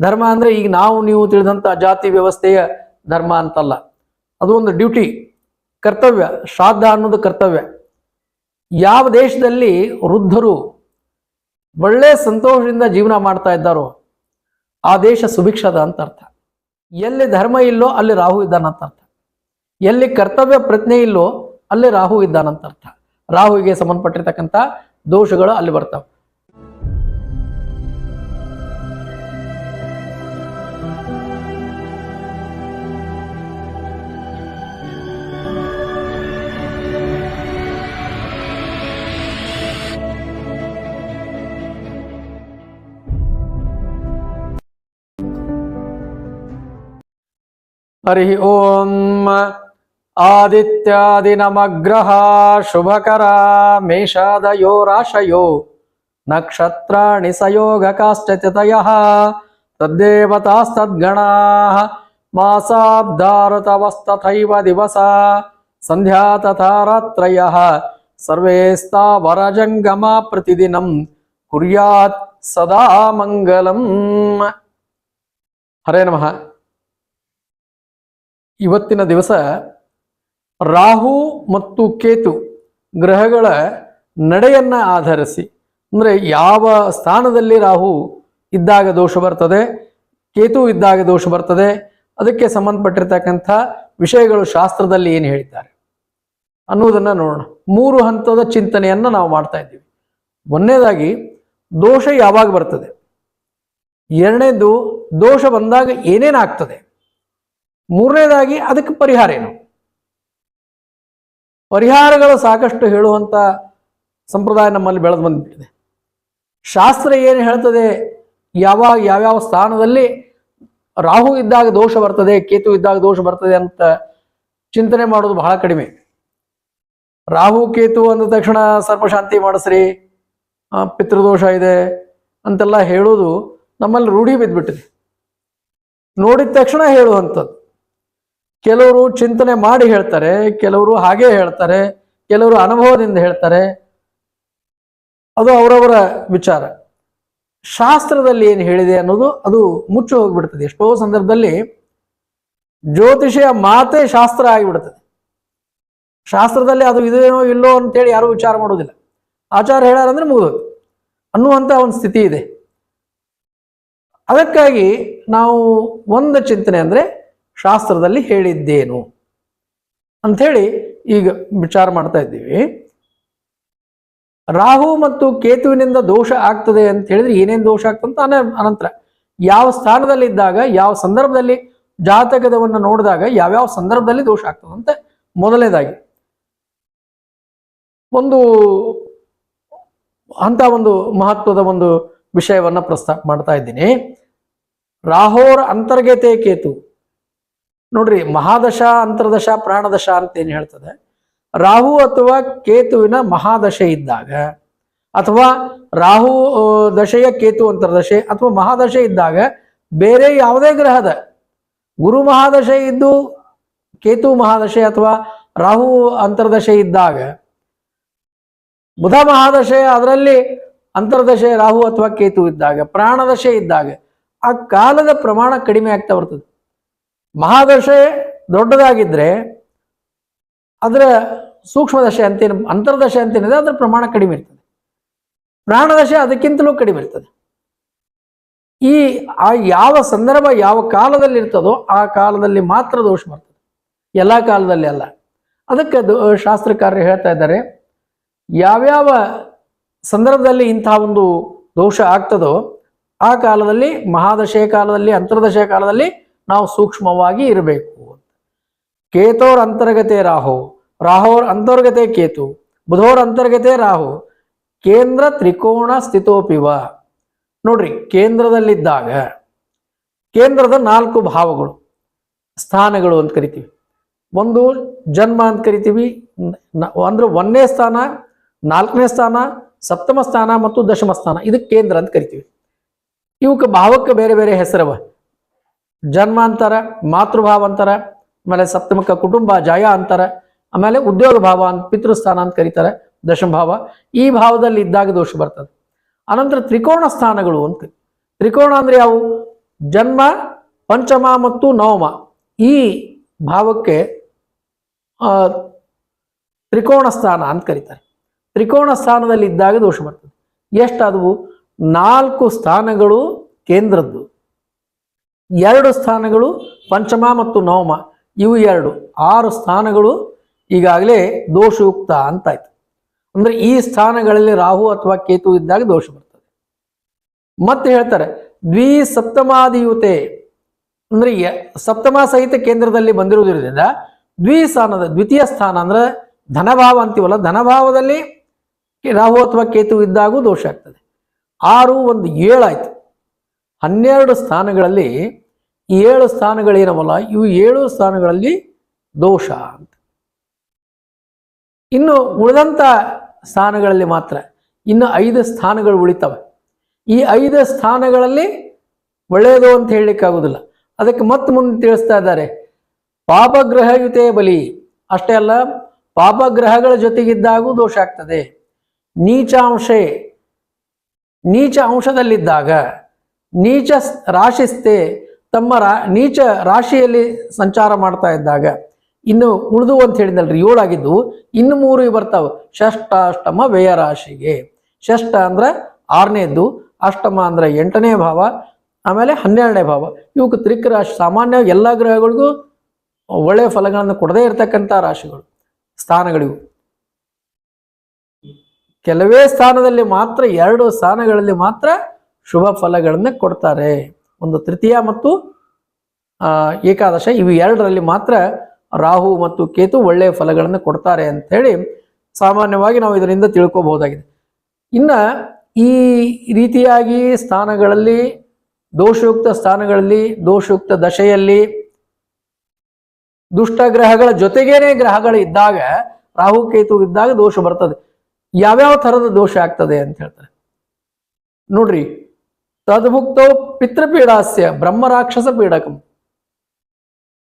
ಧರ್ಮ ಅಂದ್ರೆ ಈಗ ನಾವು ನೀವು ತಿಳಿದಂತ ಜಾತಿ ವ್ಯವಸ್ಥೆಯ ಧರ್ಮ ಅಂತಲ್ಲ. ಅದು ಒಂದು ಡ್ಯೂಟಿ, ಕರ್ತವ್ಯ, ಶ್ರಾದ್ದ ಅನ್ನೋದು ಕರ್ತವ್ಯ. ಯಾವ ದೇಶದಲ್ಲಿ ವೃದ್ಧರು ಒಳ್ಳೆ ಸಂತೋಷದಿಂದ ಜೀವನ ಮಾಡ್ತಾ ಇದ್ದಾರೋ, ಆ ದೇಶ ಸುಭಿಕ್ಷದ ಅಂತ ಅರ್ಥ. ಎಲ್ಲಿ ಧರ್ಮ ಇಲ್ಲೋ ಅಲ್ಲಿ ರಾಹು ಇದ್ದಾನಂತ ಅರ್ಥ. ಎಲ್ಲಿ ಕರ್ತವ್ಯ ಪ್ರಜ್ಞೆ ಇಲ್ಲೋ ಅಲ್ಲಿ ರಾಹು ಇದ್ದಾನಂತ ಅರ್ಥ. ರಾಹುವಿಗೆ ಸಂಬಂಧಪಟ್ಟಿರ್ತಕ್ಕಂಥ ದೋಷಗಳು ಅಲ್ಲಿ ಬರ್ತಾವೆ. हरिः ॐ आदित्यादिनमग्रहा शुभकरा मेषादयो राशयो नक्षत्राणि सयोगकाश्च ततयः तद्देवतास्तद्गणाः मासाब्दारतवस्तथैव दिवसा सन्ध्या तथा रात्रयः सर्वेस्तावरजङ्गमा प्रतिदिनं कुर्यात् सदा मङ्गलम् हरे नमः ಇವತ್ತಿನ ದಿವಸ ರಾಹು ಮತ್ತು ಕೇತು ಗ್ರಹಗಳ ನಡೆಯನ್ನ ಆಧರಿಸಿ, ಅಂದರೆ ಯಾವ ಸ್ಥಾನದಲ್ಲಿ ರಾಹು ಇದ್ದಾಗ ದೋಷ ಬರ್ತದೆ, ಕೇತು ಇದ್ದಾಗ ದೋಷ ಬರ್ತದೆ, ಅದಕ್ಕೆ ಸಂಬಂಧಪಟ್ಟಿರ್ತಕ್ಕಂಥ ವಿಷಯಗಳು ಶಾಸ್ತ್ರದಲ್ಲಿ ಏನು ಹೇಳಿದ್ದಾರೆ ಅನ್ನೋದನ್ನು ನೋಡೋಣ. ಮೂರು ಹಂತದ ಚಿಂತನೆಯನ್ನು ನಾವು ಮಾಡ್ತಾ ಇದ್ದೀವಿ. ಒಂದನೇದಾಗಿ, ದೋಷ ಯಾವಾಗ ಬರ್ತದೆ? ಎರಡನೇದು, ದೋಷ ಬಂದಾಗ ಏನೇನಾಗ್ತದೆ? ಮೂರನೇದಾಗಿ ಅದಕ್ಕೆ ಪರಿಹಾರ ಏನು? ಪರಿಹಾರಗಳು ಸಾಕಷ್ಟು ಹೇಳುವಂತ ಸಂಪ್ರದಾಯ ನಮ್ಮಲ್ಲಿ ಬೆಳೆದು ಬಂದ್ಬಿಟ್ಟಿದೆ. ಶಾಸ್ತ್ರ ಏನು ಹೇಳ್ತದೆ? ಯಾವಾಗ ಯಾವ್ಯಾವ ಸ್ಥಾನದಲ್ಲಿ ರಾಹು ಇದ್ದಾಗ ದೋಷ ಬರ್ತದೆ, ಕೇತು ಇದ್ದಾಗ ದೋಷ ಬರ್ತದೆ ಅಂತ ಚಿಂತನೆ ಮಾಡೋದು ಬಹಳ ಕಡಿಮೆ. ರಾಹು, ಕೇತು ಅಂದ ತಕ್ಷಣ ಸರ್ಪಶಾಂತಿ ಮಾಡಿಸ್ರಿ ಪಿತೃದೋಷ ಇದೆ ಅಂತೆಲ್ಲ ಹೇಳೋದು ನಮ್ಮಲ್ಲಿ ರೂಢಿ ಬಿದ್ದುಬಿಟ್ಟಿದೆ ನೋಡಿದ ತಕ್ಷಣ ಹೇಳುವಂಥದ್ದು. ಕೆಲವರು ಚಿಂತನೆ ಮಾಡಿ ಹೇಳ್ತಾರೆ, ಕೆಲವರು ಹಾಗೆ ಹೇಳ್ತಾರೆ, ಕೆಲವರು ಅನುಭವದಿಂದ ಹೇಳ್ತಾರೆ. ಅದು ಅವರವರ ವಿಚಾರ. ಶಾಸ್ತ್ರದಲ್ಲಿ ಏನು ಹೇಳಿದೆ ಅನ್ನೋದು ಅದು ಮುಚ್ಚಿ ಹೋಗ್ಬಿಡ್ತದೆ. ಎಷ್ಟೋ ಸಂದರ್ಭದಲ್ಲಿ ಜ್ಯೋತಿಷಿಯ ಮಾತೇ ಶಾಸ್ತ್ರ ಆಗಿಬಿಡ್ತದೆ. ಶಾಸ್ತ್ರದಲ್ಲಿ ಅದು ಇದೇನೋ ಇಲ್ಲೋ ಅಂತೇಳಿ ಯಾರು ವಿಚಾರ ಮಾಡೋದಿಲ್ಲ. ಆಚಾರ ಹೇಳಾರಂದ್ರೆ ಮುಗಿದೋದು ಅನ್ನುವಂಥ ಒಂದು ಸ್ಥಿತಿ ಇದೆ. ಅದಕ್ಕಾಗಿ ನಾವು ಒಂದು ಚಿಂತನೆ ಅಂದ್ರೆ ಶಾಸ್ತ್ರದಲ್ಲಿ ಹೇಳಿದ್ದೇನು? ಅಂಥೇಳಿ ಈಗ ವಿಚಾರ ಮಾಡ್ತಾ ಇದ್ದೀವಿ. ರಾಹು ಮತ್ತು ಕೇತುವಿನಿಂದ ದೋಷ ಆಗ್ತದೆ ಅಂತ ಹೇಳಿದ್ರೆ ಏನೇನು ದೋಷ ಆಗ್ತಂತ ಅನ, ಅನಂತರ. ಯಾವ ಸ್ಥಾನದಲ್ಲಿ ಇದ್ದಾಗ ಯಾವ ಸಂದರ್ಭದಲ್ಲಿ ಜಾತಕದವನ್ನು ನೋಡಿದಾಗ ಯಾವ್ಯಾವ ಸಂದರ್ಭದಲ್ಲಿ ದೋಷ ಆಗ್ತದಂತೆ ಅಂತ ಮೊದಲನೇದಾಗಿ. ಒಂದು ಅಂತ ಒಂದು ಮಹತ್ವದ ಒಂದು ವಿಷಯವನ್ನ ಪ್ರಸ್ತಾಪ ಮಾಡ್ತಾ ಇದ್ದೀನಿ. ರಾಹೋರ ಅಂತರ್ಗತೆ ಕೇತು. ನೋಡ್ರಿ ಮಹಾದಶ, ಅಂತರ್ದಶ, ಪ್ರಾಣದಶ ಅಂತ ಏನು ಹೇಳ್ತದೆ? ರಾಹು ಅಥವಾ ಕೇತುವಿನ ಮಹಾದಶೆ ಇದ್ದಾಗ, ಅಥವಾ ರಾಹು ದಶೆಯ ಕೇತು ಅಂತರ್ದಶೆ ಅಥವಾ ಮಹಾದಶೆ ಇದ್ದಾಗ ಬೇರೆ ಯಾವುದೇ ಗ್ರಹದ ಗುರು ಮಹಾದಶೆ ಇದ್ದು ಕೇತು ಮಹಾದಶೆ ಅಥವಾ ರಾಹು ಅಂತರ್ದಶೆ ಇದ್ದಾಗ, ಬುಧ ಮಹಾದಶೆ ಅದರಲ್ಲಿ ಅಂತರ್ದಶೆ ರಾಹು ಅಥವಾ ಕೇತು ಇದ್ದಾಗ, ಪ್ರಾಣದಶೆ ಇದ್ದಾಗ, ಆ ಕಾಲದ ಪ್ರಮಾಣ ಕಡಿಮೆ ಆಗ್ತಾ ಬರ್ತದೆ. ಮಹಾದಶೆ ದೊಡ್ಡದಾಗಿದ್ರೆ ಅದರ ಸೂಕ್ಷ್ಮ ದಶೆ ಅಂತೇನು, ಅಂತರ್ದಶೆ ಅಂತೇನಿದೆ, ಅದರ ಪ್ರಮಾಣ ಕಡಿಮೆ ಇರ್ತದೆ. ಪ್ರಾಣದಶೆ ಅದಕ್ಕಿಂತಲೂ ಕಡಿಮೆ ಇರ್ತದೆ. ಈ, ಆ ಯಾವ ಸಂದರ್ಭ ಯಾವ ಕಾಲದಲ್ಲಿ ಇರ್ತದೋ ಆ ಕಾಲದಲ್ಲಿ ಮಾತ್ರ ದೋಷ ಬರ್ತದೆ. ಎಲ್ಲ ಕಾಲದಲ್ಲಿ ಅಲ್ಲ. ಅದಕ್ಕೆ ಶಾಸ್ತ್ರಕಾರರು ಹೇಳ್ತಾ ಇದ್ದಾರೆ, ಯಾವ್ಯಾವ ಸಂದರ್ಭದಲ್ಲಿ ಇಂತಹ ಒಂದು ದೋಷ ಆಗ್ತದೋ ಆ ಕಾಲದಲ್ಲಿ ಮಹಾದಶೆಯ ಕಾಲದಲ್ಲಿ ಅಂತರ್ದಶೆಯ ಕಾಲದಲ್ಲಿ ನಾವು ಸೂಕ್ಷ್ಮವಾಗಿ ಇರಬೇಕು ಕೇತೋರ್ ಅಂತರ್ಗತೆ ರಾಹು, ರಾಹೋರ್ ಅಂತರ್ಗತೆ ಕೇತು, ಬುಧೋರ್ ಅಂತರ್ಗತೆ ರಾಹು, ಕೇಂದ್ರ ತ್ರಿಕೋಣ ಸ್ಥಿತೋಪಿವ. ನೋಡ್ರಿ, ಕೇಂದ್ರದಲ್ಲಿದ್ದಾಗ, ಕೇಂದ್ರದ ನಾಲ್ಕು ಭಾವಗಳು, ಸ್ಥಾನಗಳು ಅಂತ ಕರಿತೀವಿ. ಒಂದು ಜನ್ಮ ಅಂತ ಕರಿತೀವಿ ಅಂದ್ರೆ ಒಂದನೇ ಸ್ಥಾನ, ನಾಲ್ಕನೇ ಸ್ಥಾನ, ಸಪ್ತಮ ಸ್ಥಾನ ಮತ್ತು ದಶಮ ಸ್ಥಾನ. ಇದಕ್ಕೆ ಕೇಂದ್ರ ಅಂತ ಕರಿತೀವಿ. ಇವಕ್ಕೆ ಭಾವಕ್ಕೆ ಬೇರೆ ಬೇರೆ ಹೆಸರವ. ಜನ್ಮ ಅಂತಾರ ಮಾತೃಭಾವ ಅಂತಾರೆ ಆಮೇಲೆ ಸಪ್ತಮಕ ಕುಟುಂಬ ಜಯ ಅಂತಾರೆ ಆಮೇಲೆ ಉದ್ಯೋಗ ಭಾವ ಅಂತ ಪಿತೃಸ್ಥಾನ ಅಂತ ಕರೀತಾರೆ, ದಶಮ ಭಾವ. ಈ ಭಾವದಲ್ಲಿ ಇದ್ದಾಗ ದೋಷ ಬರ್ತದೆ. ಅನಂತರ ತ್ರಿಕೋಣ ಸ್ಥಾನಗಳು ಅಂತ. ತ್ರಿಕೋಣ ಅಂದ್ರೆ ಯಾವು? ಜನ್ಮ, ಪಂಚಮ ಮತ್ತು ನವಮ. ಈ ಭಾವಕ್ಕೆ ತ್ರಿಕೋಣ ಸ್ಥಾನ ಅಂತ ಕರೀತಾರೆ. ತ್ರಿಕೋಣ ಸ್ಥಾನದಲ್ಲಿ ಇದ್ದಾಗ ದೋಷ ಬರ್ತದೆ. ಎಷ್ಟಾದವು? ನಾಲ್ಕು ಸ್ಥಾನಗಳು ಕೇಂದ್ರದ್ದು. ಎರಡು ಸ್ಥಾನಗಳು ಪಂಚಮ ಮತ್ತು ನವಮ. ಇವು ಎರಡು. ಆರು ಸ್ಥಾನಗಳು ಈಗಾಗಲೇ ದೋಷಯುಕ್ತ ಅಂತಾಯ್ತು. ಅಂದ್ರೆ ಈ ಸ್ಥಾನಗಳಲ್ಲಿ ರಾಹು ಅಥವಾ ಕೇತು ಇದ್ದಾಗ ದೋಷ ಬರ್ತದೆ. ಮತ್ತೆ ಹೇಳ್ತಾರೆ, ದ್ವಿ ಸಪ್ತಮಾದಿಯುತೆ. ಅಂದ್ರೆ ಸಪ್ತಮ ಸಹಿತ ಕೇಂದ್ರದಲ್ಲಿ ಬಂದಿರುವುದರಿಂದ ದ್ವಿ ಸ್ಥಾನದ ದ್ವಿತೀಯ ಸ್ಥಾನ ಅಂದ್ರೆ ಧನಭಾವ ಅಂತೀವಲ್ಲ, ಧನಭಾವದಲ್ಲಿ ರಾಹು ಅಥವಾ ಕೇತು ಇದ್ದಾಗೂ ದೋಷ ಆಗ್ತದೆ. ಆರು ಒಂದು ಏಳಾಯ್ತು. ಹನ್ನೆರಡು ಸ್ಥಾನಗಳಲ್ಲಿ ಏಳು ಸ್ಥಾನಗಳೇನವಲ್ಲ ಇವು ಏಳು ಸ್ಥಾನಗಳಲ್ಲಿ ದೋಷ ಅಂತ. ಇನ್ನು ಉಳಿದಂಥ ಸ್ಥಾನಗಳಲ್ಲಿ ಮಾತ್ರ ಇನ್ನು ಐದು ಸ್ಥಾನಗಳು ಉಳಿತವೆ. ಈ ಐದು ಸ್ಥಾನಗಳಲ್ಲಿ ಒಳ್ಳೆಯದು ಅಂತ ಹೇಳಲಿಕ್ಕಾಗೋದಿಲ್ಲ. ಅದಕ್ಕೆ ಮತ್ತೆ ಮುಂದೆ ತಿಳಿಸ್ತಾ ಇದ್ದಾರೆ. ಪಾಪಗ್ರಹಯುತೆ ಬಲಿ. ಅಷ್ಟೇ ಅಲ್ಲ, ಪಾಪಗ್ರಹಗಳ ಜೊತೆಗಿದ್ದಾಗೂ ದೋಷ ಆಗ್ತದೆ. ನೀಚಾಂಶೆ ನೀಚ ಅಂಶದಲ್ಲಿದ್ದಾಗ ನೀಚ ರಾಶಿಸ್ಥೆ ತಮ್ಮ ರಾ, ನೀಚ ರಾಶಿಯಲ್ಲಿ ಸಂಚಾರ ಮಾಡ್ತಾ ಇದ್ದಾಗ, ಇನ್ನು ಉಳಿದು ಅಂತ ಹೇಳಿದಲ್ರಿ ಏಳಾಗಿದ್ದು, ಇನ್ನು ಮೂರು ಬರ್ತಾವೆ. ಷಷ್ಠ ಅಷ್ಟಮ ವ್ಯಯ ರಾಶಿಗೆ. ಷಷ್ಠ ಅಂದ್ರೆ ಆರನೇದ್ದು, ಅಷ್ಟಮ ಅಂದ್ರೆ ಎಂಟನೇ ಭಾವ, ಆಮೇಲೆ ಹನ್ನೆರಡನೇ ಭಾವ. ಇವಕ್ಕೆ ತ್ರಿಕ್ ರಾಶಿ ಸಾಮಾನ್ಯವಾಗಿ ಎಲ್ಲ ಗ್ರಹಗಳಿಗೂ ಒಳ್ಳೆಯ ಫಲಗಳನ್ನು ಕೊಡದೇ ಇರತಕ್ಕಂಥ ರಾಶಿಗಳು, ಸ್ಥಾನಗಳಿವು. ಕೆಲವೇ ಸ್ಥಾನದಲ್ಲಿ ಮಾತ್ರ, ಎರಡು ಸ್ಥಾನಗಳಲ್ಲಿ ಮಾತ್ರ ಶುಭ ಫಲಗಳನ್ನು ಕೊಡ್ತಾರೆ. ಒಂದು ತೃತೀಯ ಮತ್ತು ಏಕಾದಶ ಇವು ಎರಡರಲ್ಲಿ ಮಾತ್ರ ರಾಹು ಮತ್ತು ಕೇತು ಒಳ್ಳೆಯ ಫಲಗಳನ್ನು ಕೊಡ್ತಾರೆ ಅಂತೇಳಿ ಸಾಮಾನ್ಯವಾಗಿ ನಾವು ಇದರಿಂದ ತಿಳ್ಕೋಬಹುದಾಗಿದೆ. ಇನ್ನ ಈ ರೀತಿಯಾಗಿ ಸ್ಥಾನಗಳಲ್ಲಿ, ದೋಷಯುಕ್ತ ಸ್ಥಾನಗಳಲ್ಲಿ, ದೋಷಯುಕ್ತ ದಶೆಯಲ್ಲಿ ದುಷ್ಟ ಗ್ರಹಗಳ ಜೊತೆಗೇನೆ ಗ್ರಹಗಳು ಇದ್ದಾಗ, ರಾಹು ಕೇತು ಇದ್ದಾಗ ದೋಷ ಬರ್ತದೆ. ಯಾವ್ಯಾವ ಥರದ ದೋಷ ಆಗ್ತದೆ ಅಂತ ಹೇಳ್ತಾರೆ. ನೋಡ್ರಿ ತದ್ಭುಕ್ತೋ ಪಿತೃಪೀಡಾಸ್ಯ ಬ್ರಹ್ಮ ರಾಕ್ಷಸ ಪೀಡಕಂ.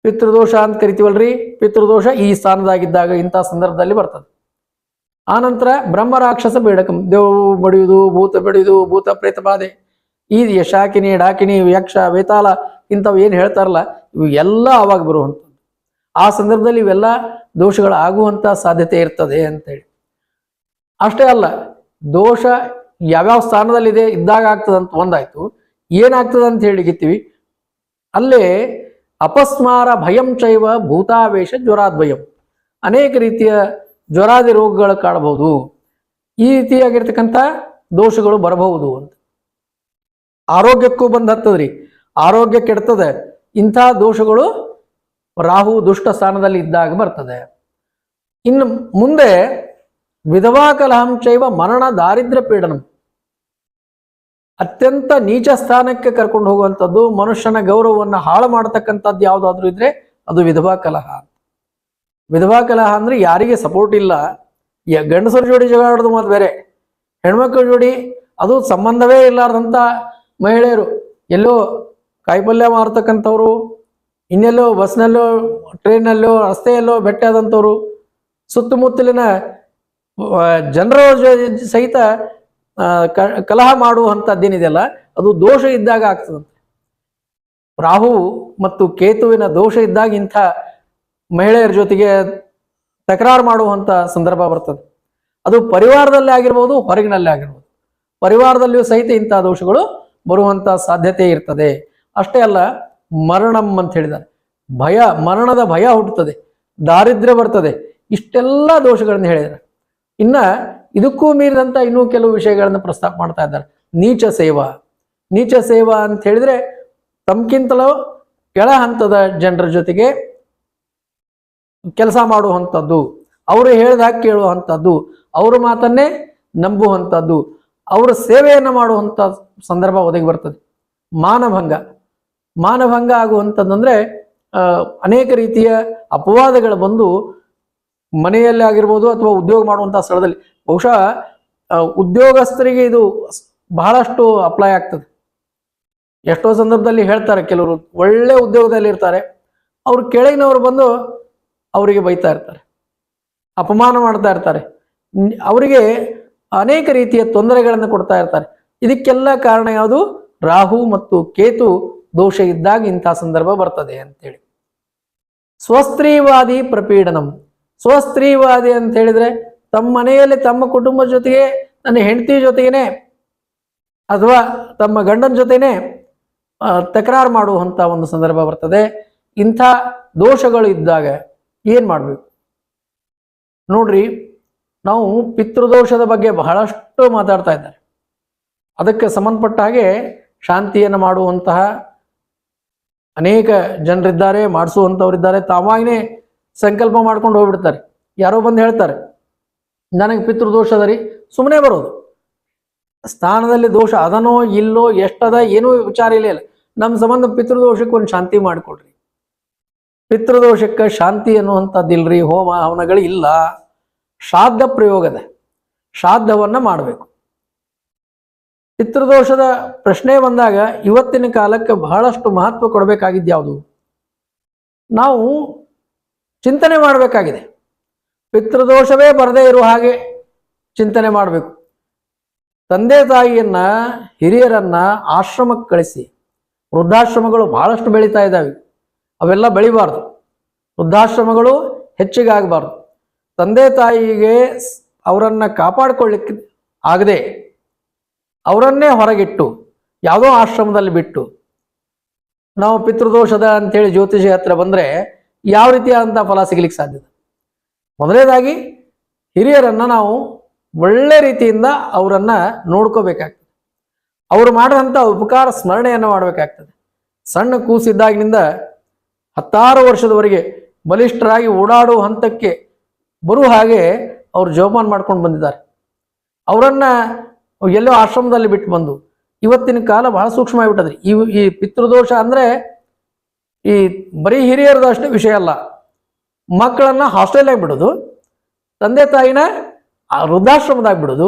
ಪಿತೃದೋಷ ಅಂತ ಕರಿತೀವಲ್ರಿ? ಪಿತೃದೋಷ ಈ ಸ್ಥಾನದಾಗಿದ್ದಾಗ ಇಂಥ ಸಂದರ್ಭದಲ್ಲಿ ಬರ್ತದೆ. ಆನಂತರ ಬ್ರಹ್ಮ ರಾಕ್ಷಸ ಪೀಡಕಂ. ದೇವು ಬಡಿಯುವುದು ಭೂತ ಬಡಿಯುವುದು ಭೂತ ಪ್ರೇತ ಬಾಧೆ ಈ ಯಶಾಕಿನಿ, ಡಾಕಿನಿ, ಯಕ್ಷ ವೇತಾಲ ಇಂಥವು ಏನು ಹೇಳ್ತಾರಲ್ಲ, ಇವು ಎಲ್ಲ ಅವಾಗ ಬರುವಂಥದ್ದು. ಆ ಸಂದರ್ಭದಲ್ಲಿ ಇವೆಲ್ಲ ದೋಷಗಳು ಆಗುವಂಥ ಸಾಧ್ಯತೆ ಇರ್ತದೆ ಅಂತೇಳಿ. ಅಷ್ಟೇ ಅಲ್ಲ, ದೋಷ ಯಾವ್ಯಾವ ಸ್ಥಾನದಲ್ಲಿದೆ ಇದ್ದಾಗ ಆಗ್ತದೆ ಅಂತ ಒಂದಾಯ್ತು. ಏನಾಗ್ತದೆ ಅಂತ ಹೇಳಿಗಿತ್ತೀವಿ ಅಲ್ಲೇ ಅಪಸ್ಮಾರ ಭಯಂ ಚೈವ ಭೂತಾವೇಶ ಜ್ವರಾದ್ವಯಂ ಅನೇಕ ರೀತಿಯ ಜ್ವರಾದಿ ರೋಗಗಳು ಕಾಣಬಹುದು. ಈ ರೀತಿಯಾಗಿರ್ತಕ್ಕಂಥ ದೋಷಗಳು ಬರಬಹುದು ಅಂತ. ಆರೋಗ್ಯಕ್ಕೂ ಬಂದ್ ಹತ್ತದ್ರಿ. ಆರೋಗ್ಯ ಕೆಡ್ತದೆ. ಇಂಥ ದೋಷಗಳು ರಾಹು ದುಷ್ಟ ಸ್ಥಾನದಲ್ಲಿ ಇದ್ದಾಗ ಬರ್ತದೆ. ಇನ್ನು ಮುಂದೆ ವಿಧವಾ ಕಲಹಂ ಚೈವ ಮರಣ ದಾರಿದ್ರ್ಯ ಪೀಡನಂ. ಅತ್ಯಂತ ನೀಚ ಸ್ಥಾನಕ್ಕೆ ಕರ್ಕೊಂಡು ಹೋಗುವಂಥದ್ದು ಮನುಷ್ಯನ ಗೌರವವನ್ನು ಹಾಳು ಮಾಡತಕ್ಕಂಥದ್ದು ಯಾವುದಾದ್ರೂ ಇದ್ರೆ ಅದು ವಿಧವಾ ಕಲಹ ವಿಧವಾ ಕಲಹ ಅಂದ್ರೆ ಯಾರಿಗೆ ಸಪೋರ್ಟ್ ಇಲ್ಲ. ಗಂಡಸರ ಜೋಡಿ ಜಗಾಡೋದು ಮಾತು ಬೇರೆ. ಹೆಣ್ಮಕ್ಳ ಜೋಡಿ ಅದು ಸಂಬಂಧವೇ ಇಲ್ಲಾರ್ದಂಥ ಮಹಿಳೆಯರು. ಎಲ್ಲೋ ಕಾಯಿಪಲ್ಯ ಮಾರ್ತಕ್ಕಂಥವ್ರು, ಇನ್ನೆಲ್ಲೋ ಬಸ್ನಲ್ಲೋ ಟ್ರೈನಲ್ಲೋ ರಸ್ತೆಯಲ್ಲೋ ಭೇಟಿಯಾದಂಥವ್ರು ಸುತ್ತಮುತ್ತಲಿನ ಜನರ ಸಹಿತ ಕಲಹ ಮಾಡುವಂಥದ್ದೇನಿದೆಯಲ್ಲ, ಅದು ದೋಷ ಇದ್ದಾಗ ಆಗ್ತದಂತೆ. ರಾಹು ಮತ್ತು ಕೇತುವಿನ ದೋಷ ಇದ್ದಾಗ ಇಂಥ ಮಹಿಳೆಯರ ಜೊತೆಗೆ ತಕರಾರು ಮಾಡುವಂಥ ಸಂದರ್ಭ ಬರ್ತದೆ. ಅದು ಪರಿವಾರದಲ್ಲೇ ಆಗಿರ್ಬೋದು, ಹೊರಗಿನಲ್ಲೇ ಆಗಿರ್ಬೋದು. ಪರಿವಾರದಲ್ಲಿಯೂ ಸಹಿತ ಇಂಥ ದೋಷಗಳು ಬರುವಂಥ ಸಾಧ್ಯತೆ ಇರ್ತದೆ. ಅಷ್ಟೇ ಅಲ್ಲ, ಮರಣಂ ಅಂತ ಹೇಳಿದ್ದಾರೆ. ಭಯ, ಮರಣದ ಭಯ ಹುಟ್ಟುತ್ತದೆ. ದಾರಿದ್ರ್ಯ ಬರ್ತದೆ. ಇಷ್ಟೆಲ್ಲ ದೋಷಗಳನ್ನು ಹೇಳಿದ್ದಾರೆ. ಇನ್ನ ಇದಕ್ಕೂ ಮೀರಿದಂತ ಇನ್ನೂ ಕೆಲವು ವಿಷಯಗಳನ್ನು ಪ್ರಸ್ತಾಪ ಮಾಡ್ತಾ ಇದ್ದಾರೆ. ನೀಚ ಸೇವಾ. ನೀಚ ಸೇವಾ ಅಂತ ಹೇಳಿದ್ರೆ ತಮ್ಕಿಂತಲೂ ಕೆಳ ಹಂತದ ಜನರ ಜೊತೆಗೆ ಕೆಲಸ ಮಾಡುವಂಥದ್ದು, ಅವರು ಹೇಳ್ದಾಗ ಕೇಳುವಂಥದ್ದು, ಅವ್ರ ಮಾತನ್ನೇ ನಂಬುವಂಥದ್ದು, ಅವರ ಸೇವೆಯನ್ನು ಮಾಡುವಂಥ ಸಂದರ್ಭ ಒದಗಿ ಬರ್ತದೆ. ಮಾನಭಂಗ. ಮಾನಭಂಗ ಆಗುವಂಥದ್ದಂದ್ರೆ ಅಂದ್ರೆ ಅನೇಕ ರೀತಿಯ ಅಪವಾದಗಳು ಬಂದು ಮನೆಯಲ್ಲಿ ಆಗಿರ್ಬೋದು ಅಥವಾ ಉದ್ಯೋಗ ಮಾಡುವಂಥ ಸ್ಥಳದಲ್ಲಿ. ಬಹುಶಃ ಉದ್ಯೋಗಸ್ಥರಿಗೆ ಇದು ಬಹಳಷ್ಟು ಅಪ್ಲೈ ಆಗ್ತದೆ. ಎಷ್ಟೋ ಸಂದರ್ಭದಲ್ಲಿ ಹೇಳ್ತಾರೆ ಕೆಲವರು, ಒಳ್ಳೆ ಉದ್ಯೋಗದಲ್ಲಿ ಇರ್ತಾರೆ. ಅವ್ರು ಕೆಳಗಿನವರು ಬಂದು ಅವರಿಗೆ ಬೈತಾ ಇರ್ತಾರೆ. ಅಪಮಾನ ಮಾಡ್ತಾ ಇರ್ತಾರೆ. ಅವರಿಗೆ ಅನೇಕ ರೀತಿಯ ತೊಂದರೆಗಳನ್ನು ಕೊಡ್ತಾ ಇರ್ತಾರೆ. ಇದಕ್ಕೆಲ್ಲ ಕಾರಣ ಯಾವುದು? ರಾಹು ಮತ್ತು ಕೇತು ದೋಷ ಇದ್ದಾಗ ಇಂಥ ಸಂದರ್ಭ ಬರ್ತದೆ ಅಂತೇಳಿ. ಸ್ವಸ್ತ್ರೀವಾದಿ ಪ್ರಪೀಡನಂ. ಸ್ವಸ್ತ್ರೀವಾದಿ ಅಂತ ಹೇಳಿದ್ರೆ ತಮ್ಮ ಮನೆಯಲ್ಲಿ ತಮ್ಮ ಕುಟುಂಬದ ಜೊತೆಗೆ, ನನ್ನ ಹೆಂಡತಿ ಜೊತೆಗೇನೆ ಅಥವಾ ತಮ್ಮ ಗಂಡನ ಜೊತೆನೆ ತಕರಾರು ಮಾಡುವಂಥ ಒಂದು ಸಂದರ್ಭ ಬರ್ತದೆ. ಇಂಥ ದೋಷಗಳು ಇದ್ದಾಗ ಏನು ಮಾಡಬೇಕು? ನೋಡ್ರಿ, ನಾವು ಪಿತೃದೋಷದ ಬಗ್ಗೆ ಬಹಳಷ್ಟು ಮಾತಾಡ್ತಾ ಇದ್ದಾರೆ. ಅದಕ್ಕೆ ಸಂಬಂಧಪಟ್ಟ ಹಾಗೆ ಶಾಂತಿಯನ್ನು ಮಾಡುವಂತಹ ಅನೇಕ ಜನರಿದ್ದಾರೆ ಮಾಡಿಸುವಂಥವ್ರಿದ್ದಾರೆ ತಾವಾಗಿನೇ ಸಂಕಲ್ಪ ಮಾಡ್ಕೊಂಡು ಹೋಗ್ಬಿಡ್ತಾರೆ. ಯಾರೋ ಬಂದು ಹೇಳ್ತಾರೆ, ನನಗೆ ಪಿತೃದೋಷ ಅದ ರೀ. ಸುಮ್ಮನೆ ಬರೋದು. ಸ್ಥಾನದಲ್ಲಿ ದೋಷ ಅದನೋ ಇಲ್ಲೋ ಎಷ್ಟದ ಏನೂ ವಿಚಾರ ಇಲ್ಲ ಇಲ್ಲ. ನಮ್ಮ ಸಂಬಂಧ ಪಿತೃದೋಷಕ್ಕೆ ಒಂದು ಶಾಂತಿ ಮಾಡಿಕೊಡ್ರಿ. ಪಿತೃದೋಷಕ್ಕೆ ಶಾಂತಿ ಅನ್ನುವಂಥದ್ದಿಲ್ರಿ ಹೋಮ ಹವನಗಳು ಇಲ್ಲ. ಶ್ರಾದ್ದ ಪ್ರಯೋಗದ ಶ್ರಾದ್ದವನ್ನು ಮಾಡಬೇಕು. ಪಿತೃದೋಷದ ಪ್ರಶ್ನೆ ಬಂದಾಗ ಇವತ್ತಿನ ಕಾಲಕ್ಕೆ ಬಹಳಷ್ಟು ಮಹತ್ವ ಕೊಡಬೇಕಾಗಿದ್ದು ಯಾವುದು? ನಾವು ಚಿಂತನೆ ಮಾಡಬೇಕಾಗಿದೆ. ಪಿತೃದೋಷವೇ ಬರದೇ ಇರುವ ಹಾಗೆ ಚಿಂತನೆ ಮಾಡಬೇಕು. ತಂದೆ ತಾಯಿಯನ್ನ, ಹಿರಿಯರನ್ನ ಆಶ್ರಮಕ್ಕೆ ಕಳಿಸಿ. ವೃದ್ಧಾಶ್ರಮಗಳು ಬಹಳಷ್ಟು ಬೆಳೀತಾ ಇದ್ದಾವೆ. ಅವೆಲ್ಲ ಬೆಳಿಬಾರ್ದು. ವೃದ್ಧಾಶ್ರಮಗಳು ಹೆಚ್ಚಿಗೆ ಆಗಬಾರ್ದು. ತಂದೆ ತಾಯಿಗೆ ಅವರನ್ನು ಕಾಪಾಡಿಕೊಳ್ಳಿಕ್ಕೆ ಆಗದೆ ಅವರನ್ನೇ ಹೊರಗಿಟ್ಟು ಯಾವುದೋ ಆಶ್ರಮದಲ್ಲಿ ಬಿಟ್ಟು ನಾವು ಪಿತೃದೋಷದ ಅಂತೇಳಿ ಜ್ಯೋತಿಷಿ ಹತ್ರ ಬಂದರೆ ಯಾವ ರೀತಿಯಾದಂಥ ಫಲ ಸಿಗ್ಲಿಕ್ಕೆ ಸಾಧ್ಯತೆ ಮೊದಲನೇದಾಗಿ ಹಿರಿಯರನ್ನ ನಾವು ಒಳ್ಳೆ ರೀತಿಯಿಂದ ಅವರನ್ನ ನೋಡ್ಕೋಬೇಕಾಗ್ತದೆ. ಅವರು ಮಾಡಿದಂಥ ಉಪಕಾರ ಸ್ಮರಣೆಯನ್ನು ಮಾಡಬೇಕಾಗ್ತದೆ. ಸಣ್ಣ ಕೂಸಿದ್ದಾಗಿನಿಂದ ಹತ್ತಾರು ವರ್ಷದವರೆಗೆ ಬಲಿಷ್ಠರಾಗಿ ಓಡಾಡುವ ಹಂತಕ್ಕೆ ಬರುವ ಹಾಗೆ ಅವರು ಜೋಪಾನ ಮಾಡ್ಕೊಂಡು ಬಂದಿದ್ದಾರೆ. ಅವರನ್ನ ಎಲ್ಲೋ ಆಶ್ರಮದಲ್ಲಿ ಬಿಟ್ಟು ಬಂದು ಇವತ್ತಿನ ಕಾಲ ಬಹಳ ಸೂಕ್ಷ್ಮ ಆಗಿಬಿಟ್ಟದ್ರಿ. ಈ ಪಿತೃದೋಷ ಅಂದ್ರೆ ಈ ಬರೀ ಹಿರಿಯರದಷ್ಟೇ ವಿಷಯ ಅಲ್ಲ, ಮಕ್ಕಳನ್ನ ಹಾಸ್ಟೆಲ್ನಾಗ ಬಿಡೋದು, ತಂದೆ ತಾಯಿನ ವೃದ್ಧಾಶ್ರಮದಾಗ ಬಿಡೋದು,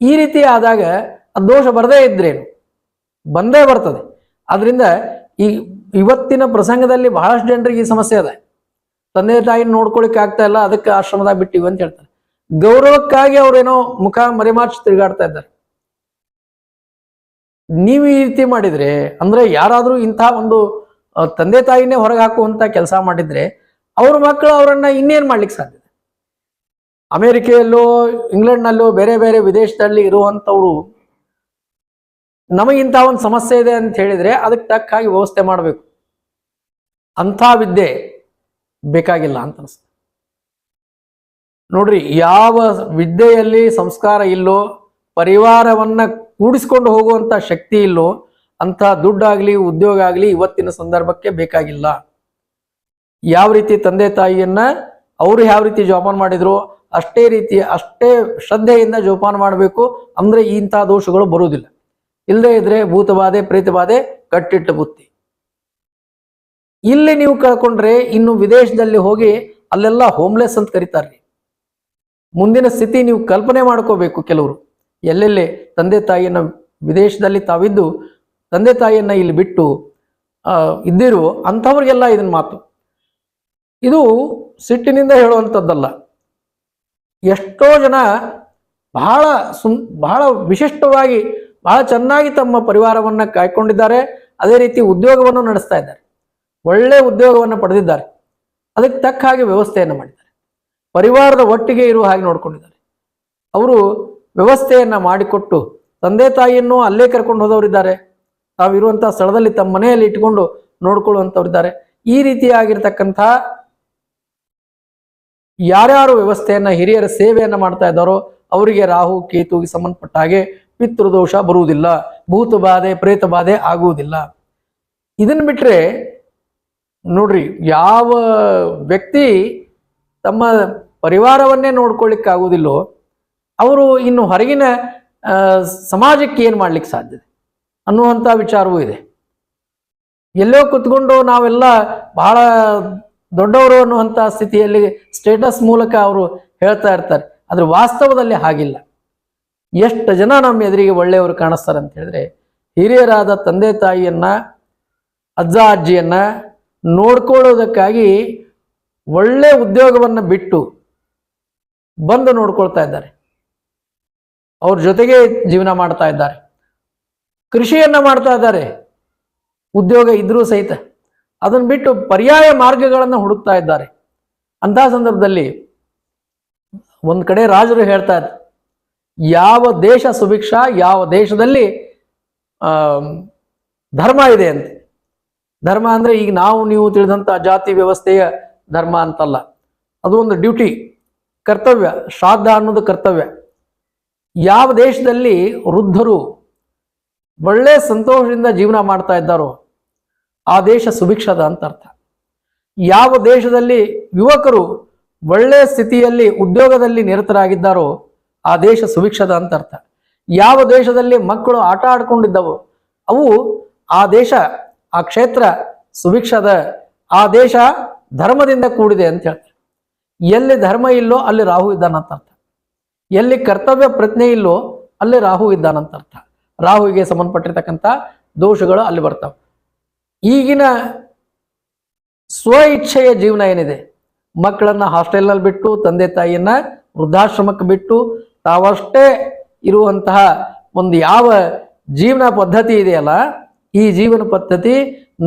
ಈ ರೀತಿ ಆದಾಗ ಆ ದೋಷ ಬರದೇ ಇದ್ರೇನು? ಬಂದೇ ಬರ್ತದೆ. ಆದ್ರಿಂದ ಈ ಇವತ್ತಿನ ಪ್ರಸಂಗದಲ್ಲಿ ಬಹಳಷ್ಟು ಜನರಿಗೆ ಈ ಸಮಸ್ಯೆ ಅದ. ತಂದೆ ತಾಯಿನ ನೋಡ್ಕೊಳಿಕ್ ಆಗ್ತಾ ಇಲ್ಲ, ಅದಕ್ಕೆ ಆಶ್ರಮದಾಗ ಬಿಟ್ಟಿವಿ ಅಂತ ಹೇಳ್ತಾರೆ. ಗೌರವಕ್ಕಾಗಿ ಅವ್ರೇನೋ ಮುಖ ಮರೆಮಾಚಿ ತಿರುಗಾಡ್ತಾ ಇದ್ದಾರೆ. ನೀವು ಈ ರೀತಿ ಮಾಡಿದ್ರೆ, ಅಂದ್ರೆ ಯಾರಾದ್ರೂ ಇಂಥ ಒಂದು ಆ, ತಂದೆ ತಾಯಿನೇ ಹೊರಗೆ ಹಾಕುವಂತ ಕೆಲಸ ಮಾಡಿದ್ರೆ ಅವ್ರ ಮಕ್ಕಳು ಅವರನ್ನ ಇನ್ನೇನ್ ಮಾಡ್ಲಿಕ್ಕೆ ಸಾಧ್ಯ ಅಮೆರಿಕೆಯಲ್ಲೋ ಇಂಗ್ಲೆಂಡ್ನಲ್ಲೋ ಬೇರೆ ಬೇರೆ ವಿದೇಶದಲ್ಲಿ ಇರುವಂತವ್ರು ನಮಗಿಂತ ಒಂದು ಸಮಸ್ಯೆ ಇದೆ ಅಂತ ಹೇಳಿದ್ರೆ ಅದಕ್ಕೆ ತಕ್ಕಾಗಿ ವ್ಯವಸ್ಥೆ ಮಾಡಬೇಕು. ಅಂಥ ವಿದ್ಯೆ ಬೇಕಾಗಿಲ್ಲ ಅಂತ ಅನಿಸ್ತದೆ ನೋಡ್ರಿ ಯಾವ ವಿದ್ಯೆಯಲ್ಲಿ ಸಂಸ್ಕಾರ ಇಲ್ಲೋ ಪರಿವಾರವನ್ನ ಕೂಡಿಸ್ಕೊಂಡು ಹೋಗುವಂತ ಶಕ್ತಿ ಇಲ್ಲೋ ಅಂತ ದುಡ್ಡಾಗ್ಲಿ ಉದ್ಯೋಗ ಆಗ್ಲಿ ಇವತ್ತಿನ ಸಂದರ್ಭಕ್ಕೆ ಬೇಕಾಗಿಲ್ಲ. ಯಾವ ರೀತಿ ತಂದೆ ತಾಯಿಯನ್ನ, ಅವರು ಯಾವ ರೀತಿ ಜೋಪಾನ ಮಾಡಿದ್ರು, ಅಷ್ಟೇ ರೀತಿ, ಅಷ್ಟೇ ಶ್ರದ್ಧೆಯಿಂದ ಜೋಪಾನ ಮಾಡಬೇಕು ಅಂದ್ರೆ ಇಂಥ ದೋಷಗಳು ಬರುವುದಿಲ್ಲ. ಇಲ್ಲದೆ ಇದ್ರೆ ಭೂತಬಾಧೆ, ಪ್ರೇತಬಾಧೆ, ಕಟ್ಟಿಟ್ಟ ಬುತ್ತಿ. ಇಲ್ಲಿ ನೀವು ಕಳ್ಕೊಂಡ್ರೆ ಇನ್ನು ವಿದೇಶದಲ್ಲಿ ಹೋಗಿ ಅಲ್ಲೆಲ್ಲ ಹೋಮ್ಲೆಸ್ ಅಂತ ಕರೀತಾರ್ರಿ ಮುಂದಿನ ಸ್ಥಿತಿ ನೀವು ಕಲ್ಪನೆ ಮಾಡ್ಕೋಬೇಕು ಕೆಲವರು. ಎಲ್ಲೆಲ್ಲಿ ತಂದೆ ತಾಯಿಯನ್ನ ವಿದೇಶದಲ್ಲಿ ತಾವಿದ್ದು ತಂದೆ ತಾಯಿಯನ್ನ ಇಲ್ಲಿ ಬಿಟ್ಟು ಇದ್ದಿರು ಅಂಥವ್ರಿಗೆಲ್ಲ ಇದನ್ನ ಮಾತು. ಇದು ಸಿಟ್ಟಿನಿಂದ ಹೇಳುವಂಥದ್ದಲ್ಲ. ಎಷ್ಟೋ ಜನ ಬಹಳ ಸುಂ, ಬಹಳ ವಿಶಿಷ್ಟವಾಗಿ, ಬಹಳ ಚೆನ್ನಾಗಿ ತಮ್ಮ ಪರಿವಾರವನ್ನ ಕಾಯ್ಕೊಂಡಿದ್ದಾರೆ, ಅದೇ ರೀತಿ ಉದ್ಯೋಗವನ್ನು ನಡೆಸ್ತಾ ಇದ್ದಾರೆ. ಒಳ್ಳೆ ಉದ್ಯೋಗವನ್ನು ಪಡೆದಿದ್ದಾರೆ. ಅದಕ್ಕೆ ತಕ್ಕ ಹಾಗೆ ವ್ಯವಸ್ಥೆಯನ್ನು ಮಾಡಿದ್ದಾರೆ. ಪರಿವಾರದ ಒಟ್ಟಿಗೆ ಇರುವ ಹಾಗೆ ನೋಡ್ಕೊಂಡಿದ್ದಾರೆ. ಅವರು ವ್ಯವಸ್ಥೆಯನ್ನು ಮಾಡಿಕೊಟ್ಟು, ತಂದೆ ತಾಯಿಯನ್ನು ಅಲ್ಲೇ ಕರ್ಕೊಂಡು ಹೋದವರಿದ್ದಾರೆ. ತಾವಿರುವಂತಹ ಸ್ಥಳದಲ್ಲಿ ತಮ್ಮ ಮನೆಯಲ್ಲಿ ಇಟ್ಕೊಂಡು ನೋಡ್ಕೊಳ್ಳುವಂಥವ್ರಿದ್ದಾರೆ ಈ ರೀತಿಯಾಗಿರ್ತಕ್ಕಂಥ ಯಾರ್ಯಾರು ವ್ಯವಸ್ಥೆಯನ್ನ ಹಿರಿಯರ ಸೇವೆಯನ್ನ ಮಾಡ್ತಾ ಇದ್ದಾರೋ ಅವರಿಗೆ ರಾಹು, ಕೇತುವಿಗೆ ಸಂಬಂಧಪಟ್ಟ ಹಾಗೆ ಪಿತೃದೋಷ ಬರುವುದಿಲ್ಲ ಭೂತ ಬಾಧೆ ಪ್ರೇತ ಬಾಧೆ ಆಗುವುದಿಲ್ಲ. ಇದನ್ನ ಬಿಟ್ರೆ ನೋಡ್ರಿ, ಯಾವ ವ್ಯಕ್ತಿ ತಮ್ಮ ಪರಿವಾರವನ್ನೇ ನೋಡ್ಕೊಳ್ಳಿಕ್ಕೆ ಆಗುವುದಿಲ್ಲೋ ಅವರು ಇನ್ನು ಹೊರಗಿನ ಸಮಾಜಕ್ಕೆ ಏನು ಮಾಡ್ಲಿಕ್ಕೆ ಸಾಧ್ಯತೆ ಅನ್ನುವಂಥ ವಿಚಾರವೂ ಇದೆ. ಎಲ್ಲೋ ಕುತ್ಕೊಂಡು ನಾವೆಲ್ಲ ಬಹಳ ದೊಡ್ಡವರು ಅನ್ನುವಂಥ ಸ್ಥಿತಿಯಲ್ಲಿ ಸ್ಟೇಟಸ್ ಮೂಲಕ ಅವರು ಹೇಳ್ತಾ ಇರ್ತಾರೆ. ಆದರೆ ವಾಸ್ತವದಲ್ಲಿ ಹಾಗಿಲ್ಲ. ಎಷ್ಟು ಜನ ನಮ್ಮ ಎದುರಿಗೆ ಒಳ್ಳೆಯವರು ಕಾಣಿಸ್ತಾರೆ ಅಂತ ಹೇಳಿದ್ರೆ, ಹಿರಿಯರಾದ ತಂದೆ ತಾಯಿಯನ್ನ, ಅಜ್ಜ ಅಜ್ಜಿಯನ್ನ ನೋಡ್ಕೊಳ್ಳೋದಕ್ಕಾಗಿ ಒಳ್ಳೆ ಉದ್ಯೋಗವನ್ನು ಬಿಟ್ಟು ಬಂದು ನೋಡ್ಕೊಳ್ತಾ ಇದ್ದಾರೆ. ಅವ್ರ ಜೊತೆಗೆ ಜೀವನ ಮಾಡ್ತಾ ಇದ್ದಾರೆ. ಕೃಷಿಯನ್ನ ಮಾಡ್ತಾ ಇದ್ದಾರೆ. ಉದ್ಯೋಗ ಇದ್ರೂ ಸಹಿತ ಅದನ್ನು ಬಿಟ್ಟು ಪರ್ಯಾಯ ಮಾರ್ಗಗಳನ್ನು ಹುಡುಕ್ತಾ ಇದ್ದಾರೆ. ಅಂತಹ ಸಂದರ್ಭದಲ್ಲಿ ಒಂದು ಕಡೆ ರಾಜರು ಹೇಳ್ತಾ ಇದ್ದಾರೆ ಯಾವ ದೇಶ ಸುಭಿಕ್ಷ, ಯಾವ ದೇಶದಲ್ಲಿ ಧರ್ಮ ಇದೆ ಅಂತ. ಧರ್ಮ ಅಂದ್ರೆ ಈಗ ನಾವು ನೀವು ತಿಳಿದಂತ ಜಾತಿ ವ್ಯವಸ್ಥೆಯ ಧರ್ಮ ಅಂತಲ್ಲ. ಅದು ಒಂದು ಡ್ಯೂಟಿ, ಕರ್ತವ್ಯ, ಶ್ರಾದ್ದ ಅನ್ನೋದು ಕರ್ತವ್ಯ. ಯಾವ ದೇಶದಲ್ಲಿ ವೃದ್ಧರು ಒಳ್ಳೆ ಸಂತೋಷದಿಂದ ಜೀವನ ಮಾಡ್ತಾ ಇದ್ದಾರೋ ಆ ದೇಶ ಸುಭಿಕ್ಷದ ಅಂತ ಅರ್ಥ. ಯಾವ ದೇಶದಲ್ಲಿ ಯುವಕರು ಒಳ್ಳೆ ಸ್ಥಿತಿಯಲ್ಲಿ ಉದ್ಯೋಗದಲ್ಲಿ ನಿರತರಾಗಿದ್ದಾರೋ ಆ ದೇಶ ಸುಭಿಕ್ಷದ ಅಂತ ಅರ್ಥ. ಯಾವ ದೇಶದಲ್ಲಿ ಮಕ್ಕಳು ಆಟ ಆಡ್ಕೊಂಡಿದ್ದವು ಅವು ಆ ದೇಶ, ಆ ಕ್ಷೇತ್ರ ಸುಭಿಕ್ಷದ, ಆ ದೇಶ ಧರ್ಮದಿಂದ ಕೂಡಿದೆ ಅಂತ ಹೇಳ್ತಾರೆ. ಎಲ್ಲಿ ಧರ್ಮ ಇಲ್ಲೋ ಅಲ್ಲಿ ರಾಹು ಇದ್ದಾನಂತ ಅರ್ಥ. ಎಲ್ಲಿ ಕರ್ತವ್ಯ ಪ್ರಜ್ಞೆ ಇಲ್ಲೋ ಅಲ್ಲಿ ರಾಹು ಇದ್ದಾನಂತ ಅರ್ಥ. ರಾಹುವಿಗೆ ಸಂಬಂಧಪಟ್ಟಿರ್ತಕ್ಕಂಥ ದೋಷಗಳು ಅಲ್ಲಿ ಬರ್ತಾವೆ. ಈಗಿನ ಸ್ವ ಇಚ್ಛೆಯ ಜೀವನ ಏನಿದೆ? ಮಕ್ಕಳನ್ನ ಹಾಸ್ಟೆಲ್ನಲ್ಲಿ ಬಿಟ್ಟು, ತಂದೆ ತಾಯಿಯನ್ನ ವೃದ್ಧಾಶ್ರಮಕ್ಕೆ ಬಿಟ್ಟು, ತಾವಷ್ಟೇ ಇರುವಂತಹ ಒಂದು ಯಾವ ಜೀವನ ಪದ್ಧತಿ ಇದೆಯಲ್ಲ, ಈ ಜೀವನ ಪದ್ಧತಿ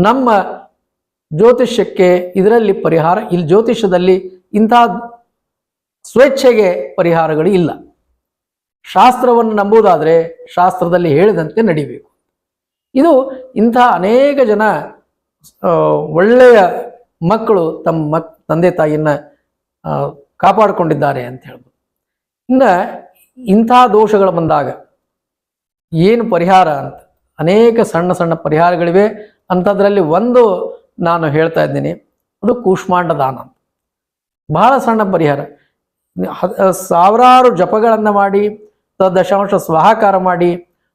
ನಮ್ಮ ಜ್ಯೋತಿಷ್ಯಕ್ಕೆ ಇದರಲ್ಲಿ ಪರಿಹಾರ, ಇಲ್ಲಿ ಜ್ಯೋತಿಷ್ಯದಲ್ಲಿ ಇಂತಹ ಸ್ವೇಚ್ಛೆಗೆ ಪರಿಹಾರಗಳು ಇಲ್ಲ. ಶಾಸ್ತ್ರವನ್ನು ನಂಬುವುದಾದರೆ ಶಾಸ್ತ್ರದಲ್ಲಿ ಹೇಳಿದಂತೆ ನಡಿಬೇಕು. ಇದು ಇಂಥ ಅನೇಕ ಜನ ಒಳ್ಳೆಯ ಮಕ್ಕಳು ತಮ್ಮ ಮಕ್ ತಂದೆ ತಾಯಿಯನ್ನ ಕಾಪಾಡಿಕೊಂಡಿದ್ದಾರೆ ಅಂತ ಹೇಳ್ಬೋದು. ಇನ್ನು ಇಂಥ ದೋಷಗಳು ಬಂದಾಗ ಏನು ಪರಿಹಾರ ಅಂತ? ಅನೇಕ ಸಣ್ಣ ಸಣ್ಣ ಪರಿಹಾರಗಳಿವೆ. ಅಂಥದ್ರಲ್ಲಿ ಒಂದು ನಾನು ಹೇಳ್ತಾ ಇದ್ದೀನಿ. ಅದು ಕೂಷ್ಮಾಂಡ ದಾನ ಬಹಳ ಸಣ್ಣ ಪರಿಹಾರ. ಸಾವಿರಾರು ಜಪಗಳನ್ನು ಮಾಡಿ ದಶಾಂಶ ಸ್ವಾಹಾಕಾರ ಮಾಡಿ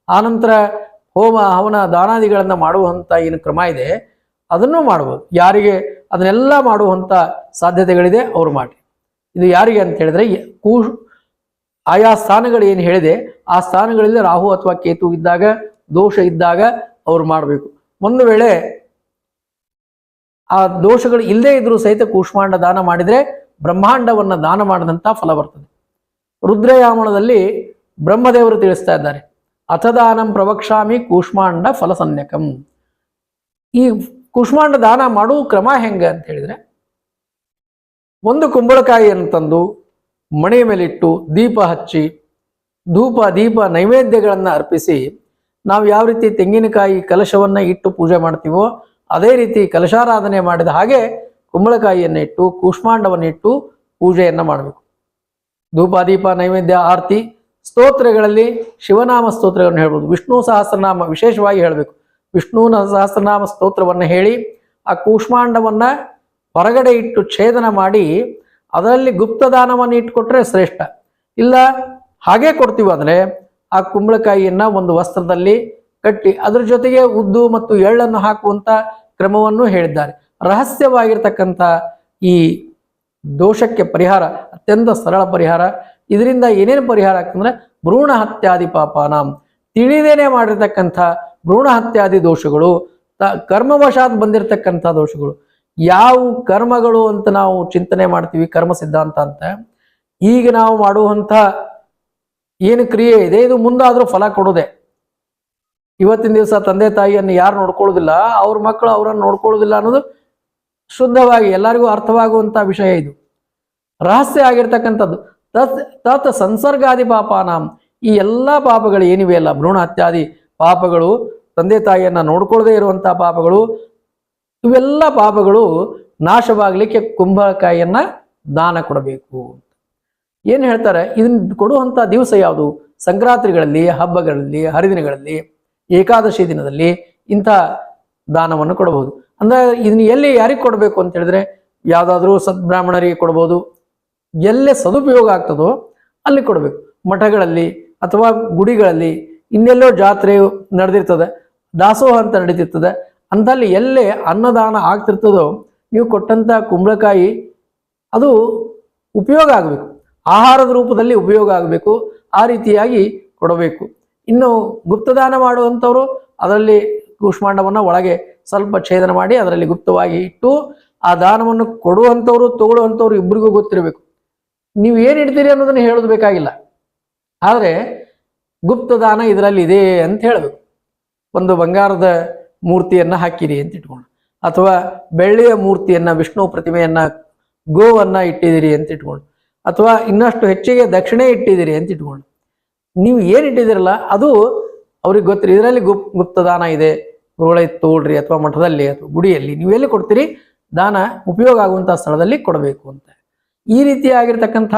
ಆನಂತರ ಹೋಮ, ಹವನ, ದಾನಾದಿಗಳನ್ನು ಮಾಡುವಂಥ ಏನು ಕ್ರಮ ಇದೆ, ಅದನ್ನು ಮಾಡ್ಬೋದು. ಯಾರಿಗೆ ಅದನ್ನೆಲ್ಲ ಮಾಡುವಂಥ ಸಾಧ್ಯತೆಗಳಿದೆ, ಅವ್ರು ಮಾಡಿ ಇದು ಯಾರಿಗೆ ಅಂತ ಹೇಳಿದ್ರೆ, ಕೂ, ಆಯಾ ಸ್ಥಾನಗಳು ಏನು ಹೇಳಿದೆ, ಆ ಸ್ಥಾನಗಳಲ್ಲಿ ರಾಹು ಅಥವಾ ಕೇತು ಇದ್ದಾಗ, ದೋಷ ಇದ್ದಾಗ ಅವ್ರು ಮಾಡಬೇಕು. ಒಂದು ವೇಳೆ ಆ ದೋಷಗಳು ಇಲ್ಲದೆ ಇದ್ರೂ ಸಹಿತ ಕೂಷ್ಮಾಂಡ ದಾನ ಮಾಡಿದ್ರೆ, ಬ್ರಹ್ಮಾಂಡವನ್ನ ದಾನ ಮಾಡಿದಂತ ಫಲ ಬರ್ತದೆ. ರುದ್ರಯಾಮಣದಲ್ಲಿ ಬ್ರಹ್ಮದೇವರು ತಿಳಿಸ್ತಾ ಇದ್ದಾರೆ. ಅಥದಾನಂ ಪ್ರವಕ್ಷಾಮಿ ಕೂಷ್ಮಾಂಡ ಫಲಸನ್ಯಕಂ. ಈ ಕೂಷ್ಮಾಂಡ ದಾನ ಮಾಡುವ ಕ್ರಮ ಹೆಂಗೆ ಅಂತ ಹೇಳಿದ್ರೆ, ಒಂದು ಕುಂಬಳಕಾಯಿಯನ್ನು ತಂದು ಮಣೆ ಮೇಲಿಟ್ಟು ದೀಪ ಹಚ್ಚಿ ಧೂಪ, ದೀಪ, ನೈವೇದ್ಯಗಳನ್ನು ಅರ್ಪಿಸಿ ನಾವು ಯಾವ ರೀತಿ ತೆಂಗಿನಕಾಯಿ ಕಲಶವನ್ನು ಇಟ್ಟು ಪೂಜೆ ಮಾಡ್ತೀವೋ ಅದೇ ರೀತಿ ಕಲಶಾರಾಧನೆ ಮಾಡಿದ ಹಾಗೆ ಕುಂಬಳಕಾಯಿಯನ್ನು ಇಟ್ಟು, ಕೂಷ್ಮಾಂಡವನ್ನು ಇಟ್ಟು ಪೂಜೆಯನ್ನು ಮಾಡಬೇಕು. ಧೂಪ, ದೀಪ, ನೈವೇದ್ಯ, ಆರತಿ ಸ್ತೋತ್ರಗಳಲ್ಲಿ ಶಿವನಾಮ ಸ್ತೋತ್ರಗಳನ್ನು ಹೇಳ್ಬೋದು. ವಿಷ್ಣು ಸಹಸ್ರನಾಮ ವಿಶೇಷವಾಗಿ ಹೇಳಬೇಕು. ವಿಷ್ಣು ಸಹಸ್ರನಾಮ ಸ್ತೋತ್ರವನ್ನು ಹೇಳಿ, ಆ ಕೂಷ್ಮಾಂಡವನ್ನ ಹೊರಗಡೆ ಇಟ್ಟು ಛೇದನ ಮಾಡಿ, ಅದರಲ್ಲಿ ಗುಪ್ತದಾನವನ್ನು ಇಟ್ಟುಕೊಟ್ರೆ ಶ್ರೇಷ್ಠ. ಇಲ್ಲ, ಹಾಗೆ ಕೊಡ್ತೀವಿ ಅಂದ್ರೆ ಆ ಕುಂಬಳಕಾಯಿಯನ್ನ ಒಂದು ವಸ್ತ್ರದಲ್ಲಿ ಕಟ್ಟಿ, ಅದ್ರ ಜೊತೆಗೆ ಉದ್ದು ಮತ್ತು ಎಳ್ಳನ್ನು ಹಾಕುವಂಥ ಕ್ರಮವನ್ನು ಹೇಳಿದ್ದಾರೆ. ರಹಸ್ಯವಾಗಿರ್ತಕ್ಕಂಥ ಈ ದೋಷಕ್ಕೆ ಪರಿಹಾರ, ಅತ್ಯಂತ ಸರಳ ಪರಿಹಾರ ಇದರಿಂದ ಏನೇನು ಪರಿಹಾರ ಅಂದ್ರೆ ಭ್ರೂಣ ಹತ್ಯಾದಿ ಪಾಪಾನ. ತಿಳಿದೇನೆ ಮಾಡಿರ್ತಕ್ಕಂಥ ಭ್ರೂಣ ಹತ್ಯಾದಿ ದೋಷಗಳು, ತ ಕರ್ಮವಶಾತ್ ಬಂದಿರತಕ್ಕಂಥ ದೋಷಗಳು. ಯಾವ ಕರ್ಮಗಳು ಅಂತ ನಾವು ಚಿಂತನೆ ಮಾಡ್ತೀವಿ, ಕರ್ಮ ಸಿದ್ಧಾಂತ ಅಂತ. ಈಗ ನಾವು ಮಾಡುವಂಥ ಏನು ಕ್ರಿಯೆ ಇದೆ, ಇದು ಮುಂದಾದ್ರೂ ಫಲ ಕೊಡೋದೆ. ಇವತ್ತಿನ ದಿವಸ ತಂದೆ ತಾಯಿಯನ್ನು ಯಾರು ನೋಡ್ಕೊಳ್ಳೋದಿಲ್ಲ, ಅವ್ರ ಮಕ್ಕಳು ಅವರನ್ನು ನೋಡ್ಕೊಳ್ಳೋದಿಲ್ಲ ಅನ್ನೋದು ಶುದ್ಧವಾಗಿ ಎಲ್ಲರಿಗೂ ಅರ್ಥವಾಗುವಂತ ವಿಷಯ ಇದು. ರಹಸ್ಯ ಆಗಿರ್ತಕ್ಕಂಥದ್ದು. ತತ್ ತತ್ ಸಂಸರ್ಗಾದಿ ಪಾಪಾನಾಂ. ಈ ಎಲ್ಲ ಪಾಪಗಳು ಏನಿವೆ ಅಲ್ಲ? ಭ್ರೂಣ ಹತ್ಯಾದಿ ಪಾಪಗಳು, ತಂದೆ ತಾಯಿಯನ್ನು ನೋಡ್ಕೊಳ್ಳದೆ ಇರುವಂಥ ಪಾಪಗಳು, ಇವೆಲ್ಲ ಪಾಪಗಳು ನಾಶವಾಗಲಿಕ್ಕೆ ಕುಂಬಳಕಾಯಿಯನ್ನ ದಾನ ಕೊಡಬೇಕು ಏನು ಹೇಳ್ತಾರೆ? ಇದನ್ನ ಕೊಡುವಂಥ ದಿವಸ ಯಾವುದು? ಸಂಕ್ರಾಂತಿಗಳಲ್ಲಿ, ಹಬ್ಬಗಳಲ್ಲಿ, ಹರಿದಿನಗಳಲ್ಲಿ, ಏಕಾದಶಿ ದಿನದಲ್ಲಿ ಇಂಥ ದಾನವನ್ನು ಕೊಡಬಹುದು. ಅಂದ್ರೆ ಇದನ್ನ ಎಲ್ಲಿ ಯಾರಿಗೆ ಕೊಡಬೇಕು ಅಂತ ಹೇಳಿದ್ರೆ, ಯಾವುದಾದ್ರೂ ಸದ್ಬ್ರಾಹ್ಮಣರಿಗೆ ಕೊಡ್ಬೋದು ಎಲ್ಲೇ ಸದುಪಯೋಗ ಆಗ್ತದೋ ಅಲ್ಲಿ ಕೊಡಬೇಕು. ಮಠಗಳಲ್ಲಿ ಅಥವಾ ಗುಡಿಗಳಲ್ಲಿ ಇನ್ನೆಲ್ಲೋ ಜಾತ್ರೆ ನಡೆದಿರ್ತದೆ, ದಾಸೋಹ ಅಂತ ನಡೀತಿರ್ತದೆ ಅಂಥಲ್ಲಿ ಎಲ್ಲೇ ಅನ್ನದಾನ ಆಗ್ತಿರ್ತದೋ ನೀವು ಕೊಟ್ಟಂತ ಕುಂಬಳಕಾಯಿ ಅದು ಉಪಯೋಗ ಆಗಬೇಕು. ಆಹಾರದ ರೂಪದಲ್ಲಿ ಉಪಯೋಗ ಆಗಬೇಕು, ಆ ರೀತಿಯಾಗಿ ಕೊಡಬೇಕು. ಇನ್ನು ಗುಪ್ತದಾನ ಮಾಡುವಂಥವರು ಅದರಲ್ಲಿ ಕೂಷ್ಮಾಂಡವನ್ನು ಒಳಗೆ ಸ್ವಲ್ಪ ಛೇದನ ಮಾಡಿ ಅದರಲ್ಲಿ ಗುಪ್ತವಾಗಿ ಇಟ್ಟು ಆ ದಾನವನ್ನು ಕೊಡುವಂಥವ್ರು, ತಗೊಳ್ಳುವಂಥವ್ರು ಇಬ್ಬರಿಗೂ ಗೊತ್ತಿರಬೇಕು. ನೀವು ಏನು ಇಡ್ತೀರಿ ಅನ್ನೋದನ್ನ ಹೇಳೋದು ಬೇಕಾಗಿಲ್ಲ. ಆದರೆ ಗುಪ್ತದಾನ ಇದರಲ್ಲಿ ಇದೆ ಅಂತ ಹೇಳಬೇಕು ಒಂದು ಬಂಗಾರದ ಮೂರ್ತಿಯನ್ನ ಹಾಕಿರಿ ಅಂತ ಇಟ್ಕೊಂಡು. ಅಥವಾ ಬೆಳ್ಳಿಯ ಮೂರ್ತಿಯನ್ನ, ವಿಷ್ಣು ಪ್ರತಿಮೆಯನ್ನ, ಗೋವನ್ನ ಇಟ್ಟಿದ್ದೀರಿ ಅಂತ ಇಟ್ಕೊಂಡು. ಅಥವಾ ಇನ್ನಷ್ಟು ಹೆಚ್ಚಿಗೆ ದಕ್ಷಿಣೆ ಇಟ್ಟಿದ್ದೀರಿ ಅಂತ ಇಟ್ಕೊಂಡು. ನೀವು ಏನು ಇಟ್ಟಿದ್ದೀರಲ್ಲ, ಅದು ಅವ್ರಿಗೆ ಗೊತ್ತಿರಿ. ಇದರಲ್ಲಿ ಗುಪ್, ಗುಪ್ತದಾನ ಇದೆ. ಗುರುಗಳ ತೋಳ್ರಿ, ಅಥವಾ ಮಠದಲ್ಲಿ, ಅಥವಾ ಗುಡಿಯಲ್ಲಿ. ನೀವು ಎಲ್ಲಿ ಕೊಡ್ತೀರಿ? ದಾನ ಉಪಯೋಗ ಆಗುವಂಥ ಸ್ಥಳದಲ್ಲಿ ಕೊಡಬೇಕು ಅಂತ. ಈ ರೀತಿಯಾಗಿರ್ತಕ್ಕಂಥ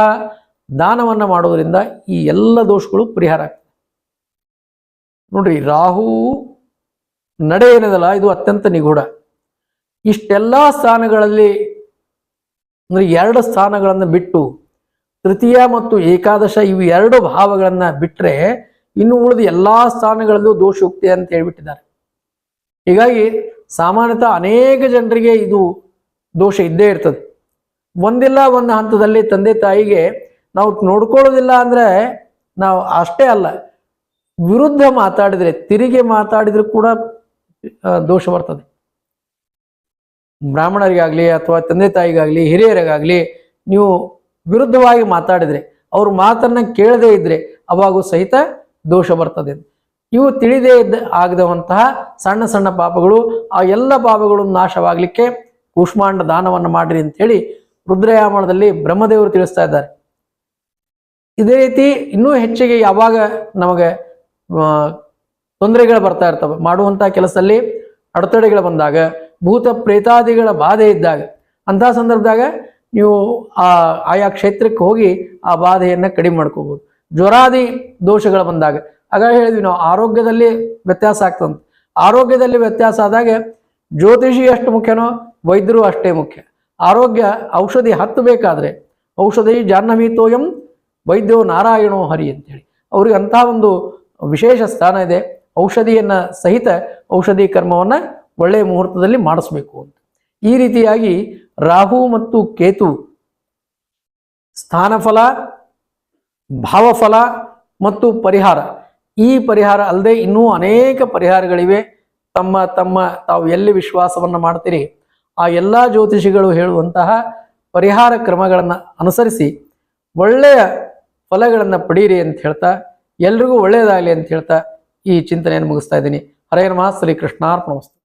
ದಾನವನ್ನ ಮಾಡೋದರಿಂದ ಈ ಎಲ್ಲ ದೋಷಗಳು ಪರಿಹಾರ ಆಗ್ತದೆ. ನೋಡ್ರಿ, ರಾಹು ನಡೆ ಏನಿದಲ್ಲ, ಇದು ಅತ್ಯಂತ ನಿಗೂಢ. ಇಷ್ಟೆಲ್ಲ ಸ್ಥಾನಗಳಲ್ಲಿ, ಅಂದ್ರೆ ಎರಡು ಸ್ಥಾನಗಳನ್ನು ಬಿಟ್ಟು, ತೃತೀಯ ಮತ್ತು ಏಕಾದಶ, ಇವು ಎರಡು ಭಾವಗಳನ್ನ ಬಿಟ್ಟರೆ ಇನ್ನು ಉಳಿದ ಎಲ್ಲಾ ಸ್ಥಾನಗಳಲ್ಲೂ ದೋಷಯುಕ್ತಿ ಅಂತ ಹೇಳ್ಬಿಟ್ಟಿದ್ದಾರೆ. ಹೀಗಾಗಿ ಸಾಮಾನ್ಯತಃ ಅನೇಕ ಜನರಿಗೆ ಇದು ದೋಷ ಇದ್ದೇ ಇರ್ತದೆ. ಒಂದಿಲ್ಲ, ಒಂದು ಹಂತದಲ್ಲಿ ತಂದೆ ತಾಯಿಗೆ ನಾವು ನೋಡ್ಕೊಳ್ಳೋದಿಲ್ಲ ಅಂದ್ರೆ ನಾವು ಅಷ್ಟೇ ಅಲ್ಲ. ವಿರುದ್ಧ ಮಾತಾಡಿದ್ರೆ, ತಿರುಗಿ ಮಾತಾಡಿದ್ರು ಕೂಡ ದೋಷ ಬರ್ತದೆ. ಬ್ರಾಹ್ಮಣರಿಗಾಗ್ಲಿ ಅಥವಾ ತಂದೆ ತಾಯಿಗಾಗ್ಲಿ, ಹಿರಿಯರಿಗಾಗ್ಲಿ ನೀವು ವಿರುದ್ಧವಾಗಿ ಮಾತಾಡಿದ್ರೆ, ಅವ್ರ ಮಾತನ್ನ ಕೇಳದೇ ಇದ್ರೆ ಅವಾಗೂ ಸಹಿತ ದೋಷ ಬರ್ತದೆ. ಇವು ತಿಳಿದೇ ಇದ್ದ, ಆಗದವಂತಹ ಸಣ್ಣ ಸಣ್ಣ ಪಾಪಗಳು, ಆ ಎಲ್ಲ ಪಾಪಗಳು ನಾಶವಾಗಲಿಕ್ಕೆ ಕೂಷ್ಮಾಂಡ ದಾನವನ್ನು ಮಾಡಿರಿ ಅಂತ ಹೇಳಿ ರುದ್ರಯಾಮಣದಲ್ಲಿ ಬ್ರಹ್ಮದೇವರು ತಿಳಿಸ್ತಾ ಇದ್ದಾರೆ. ಇದೇ ರೀತಿ ಇನ್ನೂ ಹೆಚ್ಚಿಗೆ ಯಾವಾಗ ನಮಗೆ ತೊಂದರೆಗಳು ಬರ್ತಾ ಇರ್ತವೆ ಮಾಡುವಂತ ಕೆಲಸದಲ್ಲಿ ಅಡೆತಡೆಗಳು ಬಂದಾಗ, ಭೂತ ಪ್ರೇತಾದಿಗಳ ಬಾಧೆ ಇದ್ದಾಗ ಅಂತಹ ಸಂದರ್ಭದಾಗ ನೀವು ಆ, ಆಯಾ ಕ್ಷೇತ್ರಕ್ಕೆ ಹೋಗಿ ಆ ಬಾಧೆಯನ್ನ ಕಡಿಮೆ ಮಾಡ್ಕೋಬಹುದು ಜ್ವರಾದಿ ದೋಷಗಳು ಬಂದಾಗ, ಆಗ ಹೇಳಿದ್ವಿ ನಾವು, ಆರೋಗ್ಯದಲ್ಲಿ ವ್ಯತ್ಯಾಸ ಆಗ್ತದಂತೆ. ಆರೋಗ್ಯದಲ್ಲಿ ವ್ಯತ್ಯಾಸ ಆದಾಗ ಜ್ಯೋತಿಷಿ ಎಷ್ಟು ಮುಖ್ಯನೋ, ವೈದ್ಯರು ಅಷ್ಟೇ ಮುಖ್ಯ. ಆರೋಗ್ಯ ಔಷಧಿ ಹತ್ತು ಬೇಕಾದ್ರೆ ಔಷಧಿ ಜಾಹ್ನವಿ ತೋಯಂ ವೈದ್ಯೋ ನಾರಾಯಣೋ ಹರಿ ಅಂತೇಳಿ. ಅವ್ರಿಗೆ ಅಂತಹ ಒಂದು ವಿಶೇಷ ಸ್ಥಾನ ಇದೆ. ಔಷಧಿಯನ್ನ ಸಹಿತ ಔಷಧಿ ಕರ್ಮವನ್ನ ಒಳ್ಳೆಯ ಮುಹೂರ್ತದಲ್ಲಿ ಮಾಡಿಸ್ಬೇಕು ಅಂತ. ಈ ರೀತಿಯಾಗಿ ರಾಹು ಮತ್ತು ಕೇತು ಸ್ಥಾನಫಲ, ಭಾವಫಲ ಮತ್ತು ಪರಿಹಾರ. ಈ ಪರಿಹಾರ ಅಲ್ಲದೆ ಇನ್ನೂ ಅನೇಕ ಪರಿಹಾರಗಳಿವೆ. ತಮ್ಮ ತಮ್ಮ ತಾವು ಎಲ್ಲಿ ವಿಶ್ವಾಸವನ್ನು ಮಾಡ್ತೀರಿ? ಆ ಎಲ್ಲ ಜ್ಯೋತಿಷಿಗಳು ಹೇಳುವಂತಹ ಪರಿಹಾರ ಕ್ರಮಗಳನ್ನು ಅನುಸರಿಸಿ ಒಳ್ಳೆಯ ಫಲಗಳನ್ನು ಪಡೀರಿ ಅಂತ ಹೇಳ್ತಾ ಎಲ್ರಿಗೂ ಒಳ್ಳೆಯದಾಗಲಿ ಅಂತ ಹೇಳ್ತಾ ಈ ಚಿಂತನೆಯನ್ನು ಮುಗಿಸ್ತಾ ಇದ್ದೀನಿ. ಹರೇ ನಮಃ. ಶ್ರೀ ಕೃಷ್ಣಾರ್ಪಣಮಸ್ತು